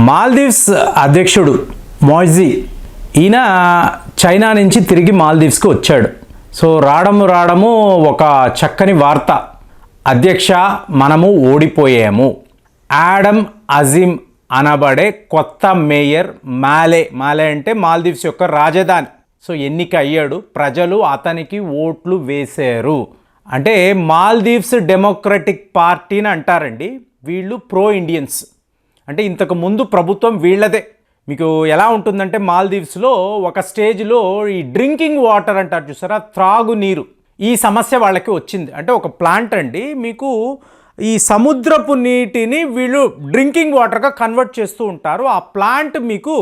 మాల్దీవ్స్ అధ్యక్షుడు మోయిజీ ఈయన చైనా నుంచి తిరిగి మాల్దీవ్స్కి వచ్చాడు. సో రావడము రావడము ఒక చక్కని వార్త. అధ్యక్ష మనము ఓడిపోయాము. యాడమ్ అజీమ్ అనబడే కొత్త మేయర్ మాలే మాలే అంటే మాల్దీవ్స్ యొక్క రాజధాని. సో ఎన్నిక అయ్యాడు. ప్రజలు అతనికి ఓట్లు వేశారు. అంటే మాల్దీవ్స్ డెమోక్రటిక్ పార్టీని అంటారండి. వీళ్ళు ప్రో ఇండియన్స్ అంటే ఇంతకు ముందు ప్రభుత్వం వీళ్ళదే. మీకు ఎలా ఉంటుందంటే మాల్దీవ్స్లో ఒక స్టేజ్లో ఈ డ్రింకింగ్ వాటర్ అంటారు చూసారా? త్రాగునీరు ఈ సమస్య వాళ్ళకి వచ్చింది. అంటే ఒక ప్లాంట్ అండి. మీకు ఈ సముద్రపు నీటిని వీళ్ళు డ్రింకింగ్ వాటర్గా కన్వర్ట్ చేస్తూ ఉంటారు. ఆ ప్లాంట్ మీకు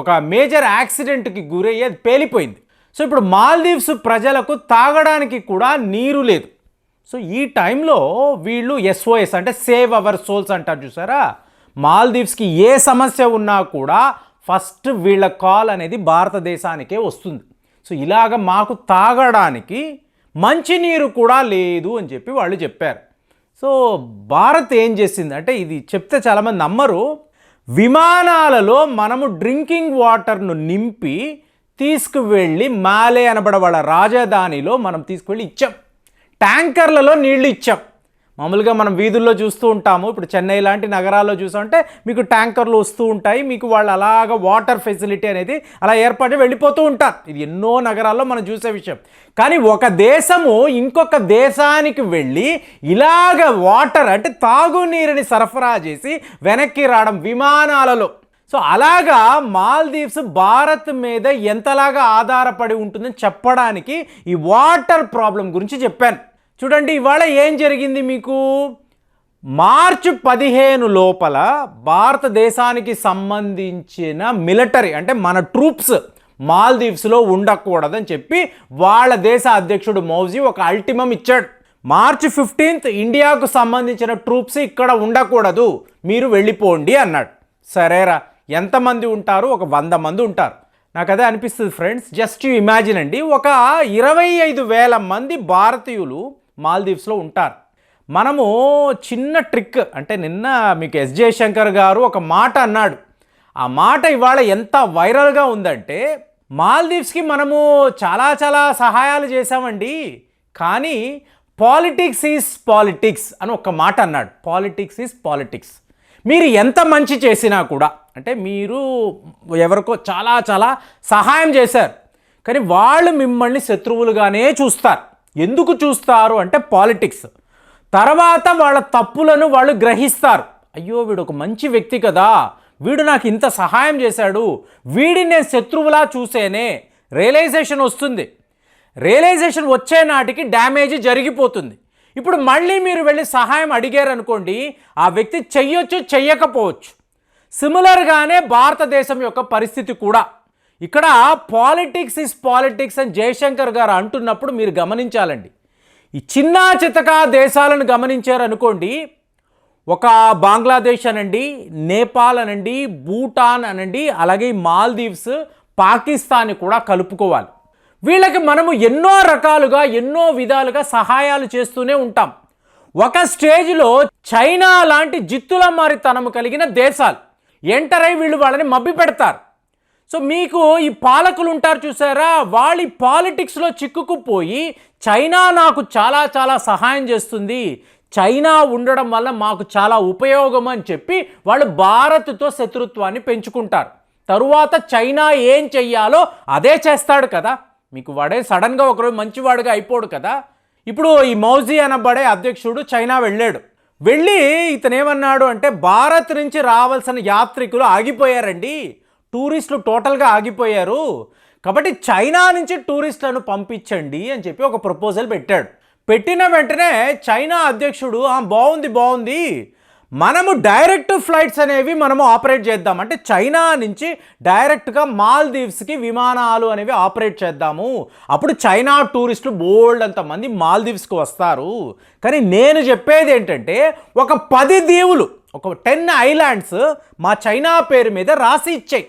ఒక మేజర్ యాక్సిడెంట్కి గురయ్యి అది పేలిపోయింది. సో ఇప్పుడు మాల్దీవ్స్ ప్రజలకు తాగడానికి కూడా నీరు లేదు. సో ఈ టైంలో వీళ్ళు ఎస్ఓఎస్ అంటే సేవ్ అవర్ సోల్స్ అంటారు చూసారా? మాల్దీవ్స్కి ఏ సమస్య ఉన్నా కూడా ఫస్ట్ వీళ్ళ కాల్ అనేది భారతదేశానికే వస్తుంది. సో ఇలాగ మాకు తాగడానికి మంచినీరు కూడా లేదు అని చెప్పి వాళ్ళు చెప్పారు. సో భారత్ ఏం చేసింది? అంటే ఇది చెప్తే చాలామంది నమ్మరు. విమానాలలో మనము డ్రింకింగ్ వాటర్ను నింపి తీసుకువెళ్ళి మాలే అనబడ వాళ్ళ రాజధానిలో మనం తీసుకువెళ్ళి ఇచ్చాం. ట్యాంకర్లలో నీళ్ళు ఇచ్చాం. మామూలుగా మనం వీధుల్లో చూస్తూ ఉంటాము. ఇప్పుడు చెన్నై లాంటి నగరాల్లో చూసామంటే మీకు ట్యాంకర్లు వస్తూ ఉంటాయి. మీకు వాళ్ళు అలాగ వాటర్ ఫెసిలిటీ అనేది అలా ఏర్పడి వెళ్ళిపోతూ ఉంటారు. ఇది ఎన్నో నగరాల్లో మనం చూసే విషయం. కానీ ఒక దేశము ఇంకొక దేశానికి వెళ్ళి ఇలాగ వాటర్ అంటే తాగునీరుని సరఫరా చేసి వెనక్కి రావడం విమానాలలో. సో అలాగా మాల్దీవ్స్ భారత్ మీద ఎంతలాగా ఆధారపడి ఉంటుందని చెప్పడానికి ఈ వాటర్ ప్రాబ్లం గురించి చెప్పాను. చూడండి ఇవాళ ఏం జరిగింది మీకు? మార్చి పదిహేను లోపల భారతదేశానికి సంబంధించిన మిలిటరీ అంటే మన ట్రూప్స్ మాల్దీవ్స్లో ఉండకూడదని చెప్పి వాళ్ళ దేశ అధ్యక్షుడు మౌజీ ఒక అల్టిమం ఇచ్చాడు. మార్చి ఫిఫ్టీన్త్ ఇండియాకు సంబంధించిన ట్రూప్స్ ఇక్కడ ఉండకూడదు మీరు వెళ్ళిపోండి అన్నాడు. సరేరా ఎంతమంది ఉంటారు? ఒక వంద మంది ఉంటారు. నాకు అదే అనిపిస్తుంది ఫ్రెండ్స్ జస్ట్ ఇమాజిన్ అండి ఒక ఇరవై ఐదు వేల మంది భారతీయులు మాల్దీవ్స్లో ఉంటారు. మనము చిన్న ట్రిక్ అంటే నిన్న మీకు ఎస్. జయశంకర్ గారు ఒక మాట అన్నాడు. ఆ మాట ఇవాళ ఎంత వైరల్గా ఉందంటే మాల్దీవ్స్కి మనము చాలా చాలా సహాయాలు చేశామండి. కానీ పాలిటిక్స్ ఈజ్ పాలిటిక్స్ అని ఒక మాట అన్నాడు. Politics is politics. మీరు ఎంత మంచి చేసినా కూడా అంటే మీరు ఎవరికో చాలా చాలా సహాయం చేశారు. కానీ వాళ్ళు మిమ్మల్ని శత్రువులుగానే చూస్తారు. ఎందుకు చూస్తారు అంటే పాలిటిక్స్. తర్వాత వాళ్ళ తప్పులను వాళ్ళు గ్రహిస్తారు. అయ్యో వీడు ఒక మంచి వ్యక్తి కదా. వీడు నాకు ఇంత సహాయం చేశాడు. వీడిని నేను శత్రువులా చూసేనే. రియలైజేషన్ వస్తుంది. రియలైజేషన్ వచ్చే నాటికి డ్యామేజ్ జరిగిపోతుంది. ఇప్పుడు మళ్ళీ మీరు వెళ్ళి సహాయం అడిగారు అనుకోండి ఆ వ్యక్తి చెయ్యొచ్చు చెయ్యకపోవచ్చు. సిమిలర్గానే భారతదేశం యొక్క పరిస్థితి కూడా. ఇక్కడ పాలిటిక్స్ ఇస్ పాలిటిక్స్ అని జయశంకర్ గారు అంటున్నప్పుడు మీరు గమనించాలండి. ఈ చిన్న చితక దేశాలను గమనించారనుకోండి ఒక బంగ్లాదేశ్ అనండి నేపాల్ అనండి భూటాన్ అనండి అలాగే మాల్దీవ్స్ పాకిస్తాన్ కూడా కలుపుకోవాలి. వీళ్ళకి మనము ఎన్నో రకాలుగా ఎన్నో విధాలుగా సహాయాలు చేస్తూనే ఉంటాం. ఒక స్టేజ్లో చైనా లాంటి జిత్తుల మారితనము కలిగిన దేశాలు ఎంటర్ అయి వీళ్ళు వాళ్ళని మబ్బి పెడతారు సో మీకు ఈ పాలకులు ఉంటారు చూసారా? వాళ్ళ పాలిటిక్స్లో చిక్కుకుపోయి చైనా నాకు చాలా చాలా సహాయం చేస్తుంది. చైనా ఉండడం వల్ల మాకు చాలా ఉపయోగం అని చెప్పి వాళ్ళు భారత్తో శత్రుత్వాన్ని పెంచుకుంటారు. తరువాత చైనా ఏం చెయ్యాలో అదే చేస్తాడు కదా. మీకు వాడే సడన్గా ఒకరోజు మంచివాడుగా అయిపోడు కదా. ఇప్పుడు ఈ మౌజీ అనబడే అధ్యక్షుడు చైనా వెళ్ళాడు. వెళ్ళి ఇతనేమన్నాడు అంటే భారత్ నుంచి రావాల్సిన యాత్రికులు ఆగిపోయారండి. టూరిస్టులు టోటల్గా ఆగిపోయారు. కాబట్టి చైనా నుంచి టూరిస్టులను పంపించండి అని చెప్పి ఒక ప్రపోజల్ పెట్టాడు. పెట్టిన వెంటనే చైనా అధ్యక్షుడు "ఆ, బాగుంది బాగుంది. మనము డైరెక్ట్ ఫ్లైట్స్ అనేవి మనము ఆపరేట్ చేద్దాం. అంటే చైనా నుంచి డైరెక్ట్గా మాల్దీవ్స్కి విమానాలు అనేవి ఆపరేట్ చేద్దాము. అప్పుడు చైనా టూరిస్టులు బోల్డ్ అంతమంది మాల్దీవ్స్కి వస్తారు. కానీ నేను చెప్పేది ఏంటంటే ఒక పది దీవులు ఒక టెన్ ఐలాండ్స్ మా చైనా పేరు మీద రాసి ఇచ్చాయి.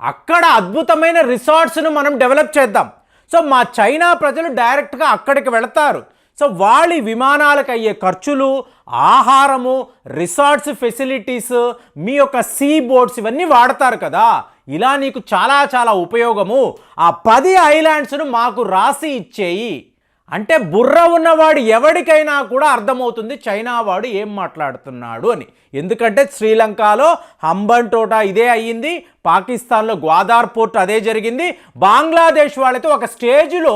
అక్కడ అద్భుతమైన రిసార్ట్స్ను మనం డెవలప్ చేద్దాం. సో మా చైనా ప్రజలు డైరెక్ట్గా అక్కడికి వెళతారు. సో వాళ్ళ విమానాలకు అయ్యే ఖర్చులు ఆహారము రిసార్ట్స్ ఫెసిలిటీస్ మీ యొక్క సీ బోట్స్ ఇవన్నీ వాడతారు కదా. ఇలా నీకు చాలా చాలా ఉపయోగము. ఆ పది ఐలాండ్స్ను మాకు రాసి ఇచ్చేయి. అంటే బుర్ర ఉన్నవాడు ఎవడికైనా కూడా అర్థమవుతుంది చైనా వాడు ఏం మాట్లాడుతున్నాడు అని. ఎందుకంటే శ్రీలంకలో హంబన్ టోట ఇదే అయ్యింది పాకిస్తాన్లో గ్వాదార్ పోర్ట్ అదే జరిగింది బంగ్లాదేశ్ వాళ్ళతో ఒక స్టేజ్లో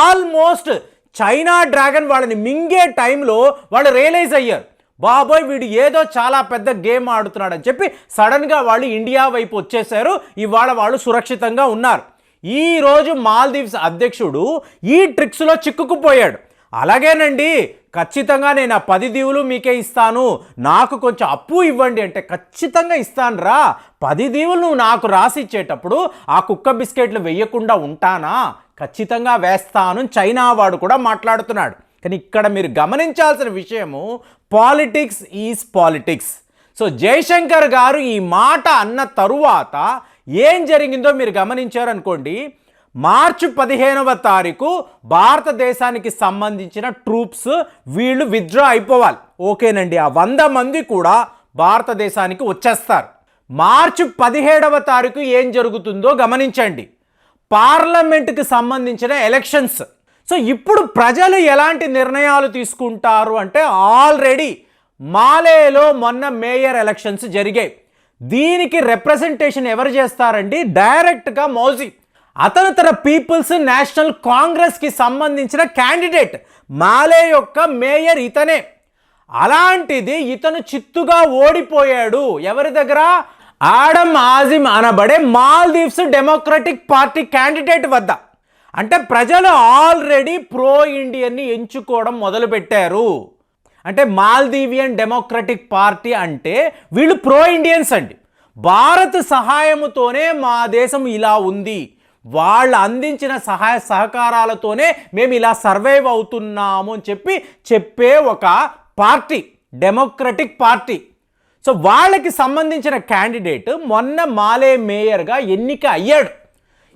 ఆల్మోస్ట్ చైనా డ్రాగన్ వాళ్ళని మింగే టైంలో వాళ్ళు రియలైజ్ అయ్యారు. బాబోయ్ వీడు ఏదో చాలా పెద్ద గేమ్ ఆడుతున్నాడని చెప్పి సడన్గా వాళ్ళు ఇండియా వైపు వచ్చేసారు ఇవాళ వాళ్ళు సురక్షితంగా ఉన్నారు. ఈరోజు మాల్దీవ్స్ అధ్యక్షుడు ఈ ట్రిక్స్లో చిక్కుకుపోయాడు. అలాగేనండి ఖచ్చితంగా నేను ఆ పది దీవులు మీకే ఇస్తాను నాకు కొంచెం అప్పు ఇవ్వండి అంటే ఖచ్చితంగా ఇస్తాను రా పది దీవులు నువ్వు నాకు రాసి ఇచ్చేటప్పుడు ఆ కుక్క బిస్కెట్లు వేయకుండా ఉంటానా? ఖచ్చితంగా వేస్తాను చైనా వాడు కూడా మాట్లాడుతున్నాడు. కానీ ఇక్కడ మీరు గమనించాల్సిన విషయము politics is politics. So Jayashankar garu ఈ మాట అన్న తరువాత ఏం జరిగిందో మీరు గమనించారనుకోండి మార్చి పదిహేనవ తారీఖు భారతదేశానికి సంబంధించిన ట్రూప్స్ వీళ్ళు విత్డ్రా అయిపోవాలి. ఓకేనండి ఆ వంద మంది కూడా భారతదేశానికి వచ్చేస్తారు. మార్చి పదిహేడవ తారీఖు ఏం జరుగుతుందో గమనించండి. పార్లమెంట్కి సంబంధించిన ఎలక్షన్స్. సో ఇప్పుడు ప్రజలు ఎలాంటి నిర్ణయాలు తీసుకుంటారు అంటే ఆల్రెడీ మాలేలో మొన్న మేయర్ ఎలక్షన్స్ జరిగాయి. దీనికి రిప్రజెంటేషన్ ఎవరు చేస్తారండి? డైరెక్ట్గా మౌజీ. అతను తన పీపుల్స్ నేషనల్ కాంగ్రెస్కి సంబంధించిన క్యాండిడేట్ మాలే యొక్క మేయర్ ఇతనే. అలాంటిది ఇతను చిత్తుగా ఓడిపోయాడు. ఎవరి దగ్గర? ఆడమ్ ఆజిమ్ అనబడే మాల్దీవ్స్ డెమోక్రటిక్ పార్టీ క్యాండిడేట్ వద్ద. అంటే ప్రజలు ఆల్రెడీ ప్రో ఇండియన్ని ఎంచుకోవడం మొదలుపెట్టారు. అంటే మాల్దీవియన్ డెమోక్రటిక్ పార్టీ అంటే వీళ్ళు ప్రో ఇండియన్స్ అండి. భారత్ సహాయముతోనే మా దేశం ఇలా ఉంది. వాళ్ళు అందించిన సహాయ సహకారాలతోనే మేము ఇలా సర్వైవ్ అవుతున్నాము అని చెప్పి చెప్పే ఒక పార్టీ డెమోక్రటిక్ పార్టీ. సో వాళ్ళకి సంబంధించిన క్యాండిడేట్ మొన్న మాలే మేయర్గా ఎన్నిక అయ్యాడు.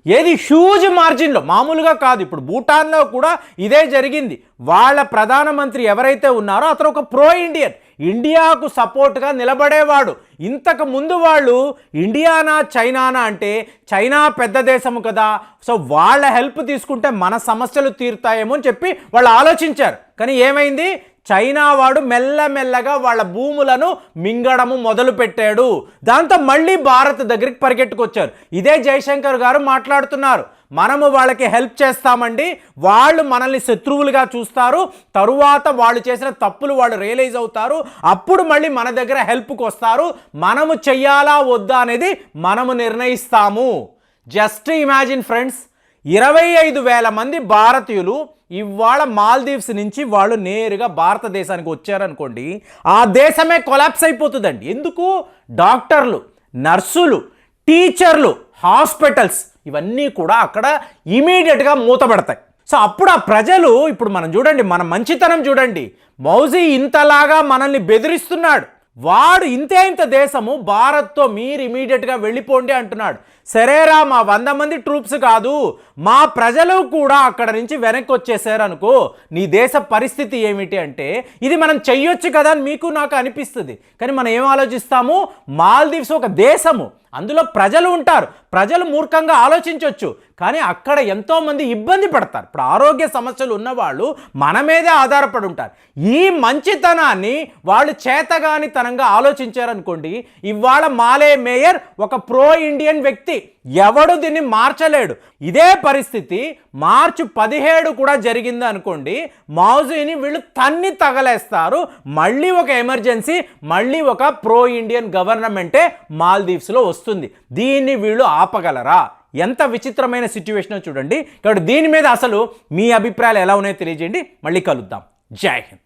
ఏది హ్యూజ్ మార్జిన్లో మామూలుగా కాదు. ఇప్పుడు భూటాన్లో కూడా ఇదే జరిగింది. వాళ్ళ ప్రధానమంత్రి ఎవరైతే ఉన్నారో అతను ఒక ప్రో ఇండియన్. ఇండియాకు సపోర్ట్గా నిలబడేవాడు. ఇంతకు ముందు వాళ్ళు ఇండియానా చైనానా అంటే చైనా పెద్ద దేశము కదా సో వాళ్ళ హెల్ప్ తీసుకుంటే మన సమస్యలు తీరుతాయేమో అని చెప్పి వాళ్ళు ఆలోచించారు. కానీ ఏమైంది? చైనా వాడు మెల్లమెల్లగా వాళ్ళ భూములను మింగడము మొదలుపెట్టాడు. దాంతో మళ్ళీ భారత్ దగ్గరికి పరిగెట్టుకొచ్చారు. ఇదే జయశంకర్ గారు మాట్లాడుతున్నారు. మనము వాళ్ళకి హెల్ప్ చేస్తామండి. వాళ్ళు మనల్ని శత్రువులుగా చూస్తారు. తరువాత వాళ్ళు చేసిన తప్పులు వాళ్ళు రియలైజ్ అవుతారు. అప్పుడు మళ్ళీ మన దగ్గర హెల్ప్కి వస్తారు. మనము చెయ్యాలా వద్దా అనేది మనము నిర్ణయిస్తాము. జస్ట్ ఇమాజిన్ ఫ్రెండ్స్ ఇరవై ఐదు వేల మంది భారతీయులు ఇవాళ మాల్దీవ్స్ నుంచి వాళ్ళు నేరుగా భారతదేశానికి వచ్చారనుకోండి ఆ దేశమే కొలాప్స్ అయిపోతుందండి. ఎందుకు? డాక్టర్లు నర్సులు టీచర్లు హాస్పిటల్స్ ఇవన్నీ కూడా అక్కడ ఇమీడియట్గా మూతపడతాయి. సో అప్పుడు ఆ ప్రజలు ఇప్పుడు మనం చూడండి మన మంచితనం చూడండి. మౌజీ ఇంతలాగా మనల్ని బెదిరిస్తున్నాడు. వాడు ఇంతే ఇంత దేశము భారత్తో మీరు ఇమీడియట్గా వెళ్ళిపోండి అంటున్నాడు. సరేరా మా వంద మంది ట్రూప్స్ కాదు మా ప్రజలు కూడా అక్కడ నుంచి వెనక్కి వచ్చేసారు అనుకో నీ దేశ పరిస్థితి ఏమిటి అంటే ఇది మనం చెయ్యొచ్చు కదా అని మీకు నాకు అనిపిస్తుంది. కానీ మనం ఏం ఆలోచిస్తాము? మాల్దీవ్స్ ఒక దేశము. అందులో ప్రజలు ఉంటారు. ప్రజలు మూర్ఖంగా ఆలోచించవచ్చు కానీ అక్కడ ఎంతోమంది ఇబ్బంది పడతారు. ఇప్పుడు ఆరోగ్య సమస్యలు ఉన్నవాళ్ళు మన మీదే ఆధారపడి ఉంటారు. ఈ మంచితనాన్ని వాళ్ళు చేతగానితనంగా ఆలోచించారనుకోండి ఇవాళ మాలే మేయర్ ఒక ప్రో ఇండియన్ వ్యక్తి. ఎవడు దీన్ని మార్చలేడు. ఇదే పరిస్థితి మార్చి పదిహేడు కూడా జరిగింది అనుకోండి మౌజీని వీళ్ళు తన్ని తగలేస్తారు. మళ్ళీ ఒక ఎమర్జెన్సీ మళ్ళీ ఒక ప్రో ఇండియన్ గవర్నమెంటే మాల్దీవ్స్లో వస్తుంది. వస్తుంది. దీన్ని వీళ్ళు ఆపగలరా? ఎంత విచిత్రమైన సిచ్యువేషన్ చూడండి. కాబట్టి దీని మీద అసలు మీ అభిప్రాయాలు ఎలా ఉన్నాయో తెలియజేయండి. మళ్ళీ కలుద్దాం. జై హింద్.